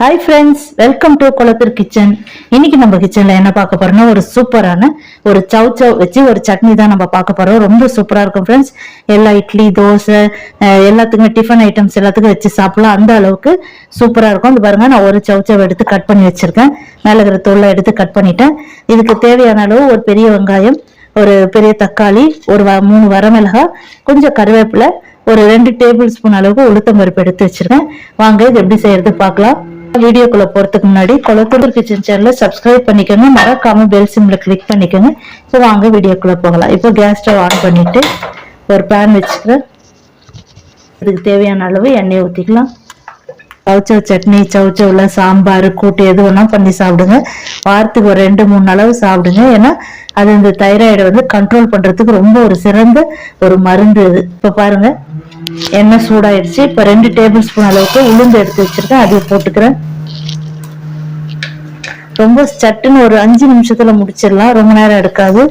Hi friends welcome to Kulathur kitchen இன்னைக்கு நம்ம கிச்சன்ல என்ன பார்க்க போறோம்னா ஒரு சூப்பரான ஒரு சவ் சவ் வச்சு ஒரு சட்னி தான் நம்ம பார்க்க போறோம். ரொம்ப சூப்பரா இருக்கும் ஃப்ரெண்ட்ஸ் எல்லா இட்லி தோசை எல்லாத்துக்குமே டிஃபன் ஐட்டம்ஸ் எல்லாத்துக்கும் வச்சு சாப்பிடலாம். அந்த அளவுக்கு சூப்பரா இருக்கும். இது பாருங்க நான் ஒரு சவ் சவ் எடுத்து கட் பண்ணி வச்சிருக்கேன். மேல இருக்கிற தோலை எடுத்து கட் பண்ணிட்டேன். இதுக்கு தேவையான அளவு ஒரு பெரிய வெங்காயம் ஒரு பெரிய தக்காளி ஒரு வ- மூணு வரமிளகாய் கொஞ்சம் கருவேப்பிலை ஒரு ரெண்டு டேபிள் ஸ்பூன் அளவுக்கு உளுத்தம் பருப்பு எடுத்து வச்சிருக்கேன். வாங்க இது எப்படி செய்யறது பார்க்கலாம். வீடியோக்குள்ள போறதுக்கு முன்னாடி குளத்தூர் கிச்சன் சேனல சப்ஸ்கிரைப் பண்ணிக்கோங்க. மறக்காம பெல் சிம்ல கிளிக் பண்ணிக்கோங்க. இப்போ வாங்க வீடியோக்குள்ள போகலாம். இப்போ கேஸ் ஸ்டவ் ஆன் பண்ணிட்டு ஒரு பேன் வச்சுக்கிறேன். இதுக்கு தேவையான அளவு எண்ணெய் ஊற்றிக்கலாம் சவுச்சவ் சட்னி சவுச்சவ்ல சாம்பார் கூட்டு எது வேணா பண்ணி சாப்பிடுங்க. வாரத்துக்கு ஒரு ரெண்டு மூணு அளவு சாப்பிடுங்க. ஏன்னா அது இந்த தைராய்டை வந்து கண்ட்ரோல் பண்ணுறதுக்கு ரொம்ப ஒரு சிறந்த ஒரு மருந்து இது. இப்போ பாருங்கள் எண்ணெய் சூடாயிடுச்சு. இப்போ ரெண்டு டேபிள் ஸ்பூன் அளவுக்கு உளுந்து எடுத்து வச்சிருக்கேன். அதையும் போட்டுக்கிறேன். ரொம்ப சட்டுன்னு ஒரு அஞ்சு நிமிஷத்துல முடிச்சிடலாம். ரொம்ப நேரம் எடுக்காது.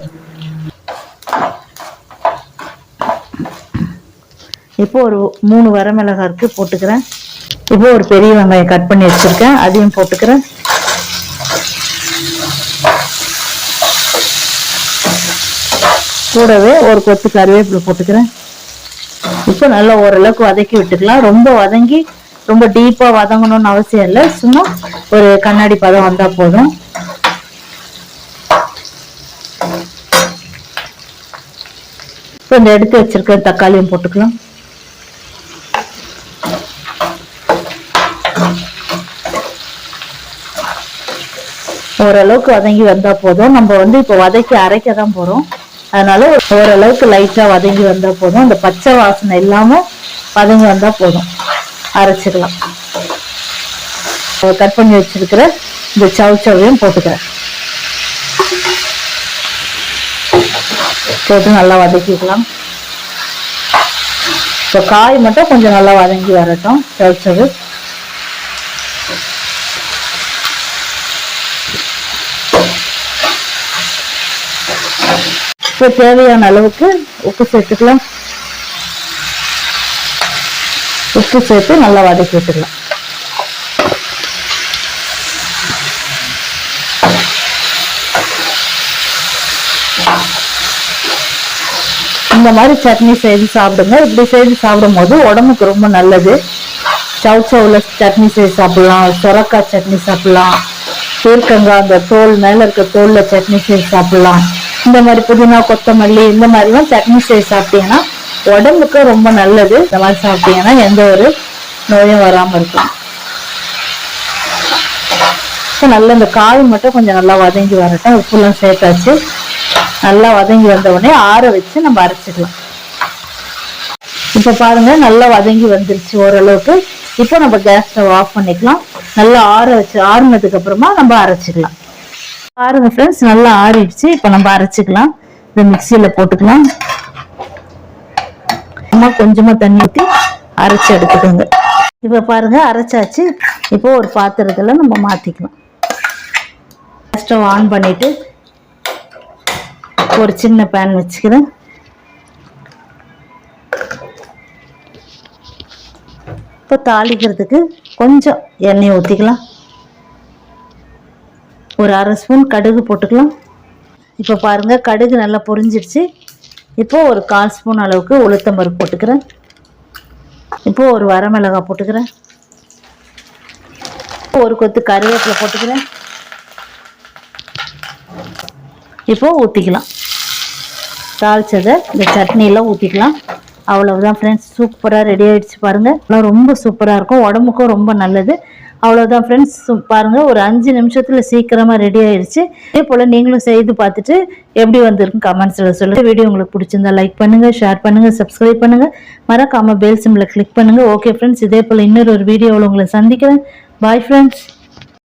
இப்போ ஒரு மூணு வரமிளகா இருக்கு போட்டுக்கிறேன். இப்போ ஒரு பெரிய வெங்காயம் கட் பண்ணி வச்சிருக்கேன். அதையும் போட்டுக்கிறேன். கூடவே ஒரு கொத்து கருவேப்பிலை போட்டுக்கிறேன். இப்போ நல்லா ஓரளவுக்கு வதக்கி விட்டுக்கலாம். ரொம்ப வதங்கி ரொம்ப டீப்பா வதங்கணும்னு அவசியம் இல்லை. சும்மா ஒரு கண்ணாடி பதம் வந்தா போதும். இப்போ இந்த எடுத்து வச்சிருக்க தக்காளியும் போட்டுக்கலாம். ஓரளவுக்கு வதங்கி வந்தா போதும். நம்ம வந்து இப்போ வதக்கி அரைக்க தான் போறோம். அதனால ஓரளவுக்கு லைட்டா வதங்கி வந்தா போதும். அந்த பச்சை வாசனை இல்லாம வதங்கி வந்தா போதும். அரைச்சிக்கலாம் கட் பண்ணி வச்சிருக்கிற இந்த சவ் சவையும் போட்டுக்கிறேன். போட்டு நல்லா வதக்கிக்கலாம். இப்போ காய் மட்டும் கொஞ்சம் நல்லா வதங்கி வரட்டும். சவ் சவு இப்போ தேவையான அளவுக்கு உப்பு சேர்த்துக்கலாம். உப்பு சேர்த்து நல்லா வதக்கி விட்டுக்கலாம். இந்த மாதிரி சட்னி செய்து சாப்பிடுங்க. இப்படி செய்து சாப்பிடும்போது உடம்புக்கு ரொம்ப நல்லது. சவு சவுல சட்னி செய்து சாப்பிடலாம். சொரக்காய் சட்னி சாப்பிடலாம். பீர்க்கங்காய் அந்த தோல் மேல இருக்க தோல்ல சட்னி செய்து சாப்பிடலாம். இந்த மாதிரி புதினா கொத்தமல்லி இந்த மாதிரிலாம் சட்னி செய்ய சாப்பிட்டீங்கன்னா உடம்புக்கு ரொம்ப நல்லது. இந்த மாதிரி சாப்பிட்டீங்கன்னா எந்த ஒரு நோயும் வராமல் இருக்கும் இப்போ நல்லா இந்த காய் மட்டும் கொஞ்சம் நல்லா வதங்கி வரட்டும். உப்புலாம் சேர்த்தாச்சு. நல்லா வதங்கி வந்த உடனே ஆற வச்சு நம்ம அரைச்சிக்கலாம். இப்போ பாருங்க நல்லா வதங்கி வந்துருச்சு ஓரளவுக்கு. இப்போ நம்ம கேஸ் ஸ்டவ் ஆஃப் பண்ணிக்கலாம். நல்லா ஆற வச்சு ஆறுனதுக்கு அப்புறமா நம்ம அரைச்சிக்கலாம். பாருங்க ஃப்ரெண்ட்ஸ் நல்லா ஆறிடுச்சு. இப்போ நம்ம அரைச்சிக்கலாம். இந்த மிக்சியில் போட்டுக்கலாம். சும்மா கொஞ்சமாக தண்ணி ஊற்றி அரைச்சி எடுத்துக்கோங்க. இப்போ பாருங்க அரைச்சாச்சு. இப்போ ஒரு பாத்திரத்தில் நம்ம மாற்றிக்கலாம் ஸ்டவ் ஆன் பண்ணிவிட்டு ஒரு சின்ன பேன் வச்சுக்கிறேன். இப்போ தாளிக்கிறதுக்கு கொஞ்சம் எண்ணெய் ஊற்றிக்கலாம் ஒரு அரை ஸ்பூன் கடுகு போட்டுக்கலாம். இப்போ பாருங்கள் கடுகு நல்லா பொரிஞ்சிடுச்சு. இப்போ ஒரு கால் ஸ்பூன் அளவுக்கு உளுத்தம்பருப்பு போட்டுக்கிறேன். இப்போது ஒரு வரமிளகாய் போட்டுக்கிறேன். ஒரு கொத்து கருவேப்பிலை போட்டுக்கிறேன். இப்போது ஊற்றிக்கலாம் தாளிச்சதை இந்த சட்னியில் ஊற்றிக்கலாம் அவ்வளவுதான் ஃப்ரெண்ட்ஸ் சூப்பராக ரெடி ஆகிடுச்சு பாருங்கள் எல்லாம் ரொம்ப சூப்பராக இருக்கும். உடம்புக்கும் ரொம்ப நல்லது. அவ்வளோதான் ஃப்ரெண்ட்ஸ் பாருங்கள் ஒரு அஞ்சு நிமிஷத்தில் சீக்கிரமாக ரெடி ஆயிடுச்சு இதே போல் நீங்களும் செய்து பார்த்துட்டு எப்படி வந்திருக்கும் கமெண்ட்ஸில் சொல்லுங்கள் வீடியோ உங்களுக்கு பிடிச்சிருந்தா லைக் பண்ணுங்கள் ஷேர் பண்ணுங்கள் சப்ஸ்கிரைப் பண்ணுங்கள் மறக்காம பெல் சிம்மில் கிளிக் பண்ணுங்க. ஓகே ஃப்ரெண்ட்ஸ் இதே போல் இன்னொரு ஒரு வீடியோவில் உங்களை சந்திக்கிறேன். Bye friends